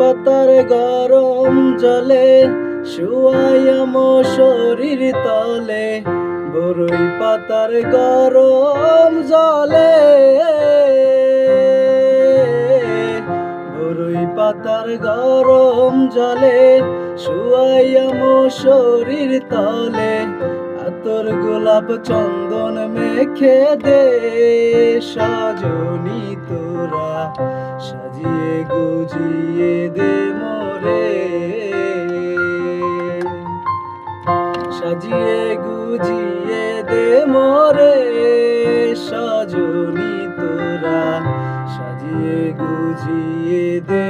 পাতার গরম জলে শুয়াইয়াম শরীর তলে বড়ই পাতার গরম জলে বড়ই পাতার গরম জলে শুয়াইয়াম শরীর তলে আতর গোলাপ চন্দন মেখে দে, সজনী তোরা। সাজিয়ে গুজিয়ে দে মোরে। সাজিয়ে গুজিয়ে দে মোরে, সজনী তোরা। সাজিয়ে গুজিয়ে দে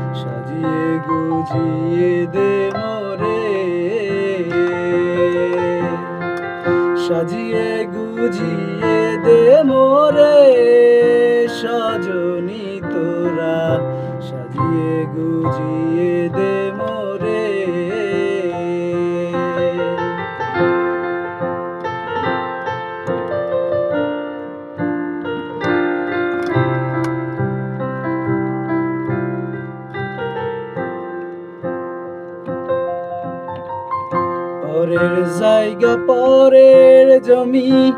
সাজিয়ে গুজিয়ে দে মোরে। সাজিয়ে গুজিয়ে পরের জায়গা, পরের জমি,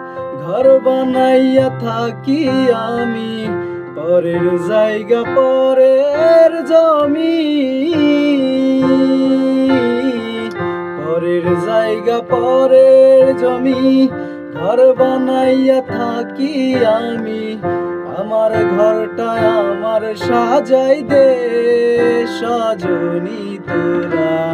ঘর বানাইয়া থাকি আমি। পরের জায়গা, পরের জমি। পরের জায়গা, পরের জমি, ঘর বানাইয়া থাকি আমি। আমার ঘরটা আমার সাজাই দে, সজনী তোরা।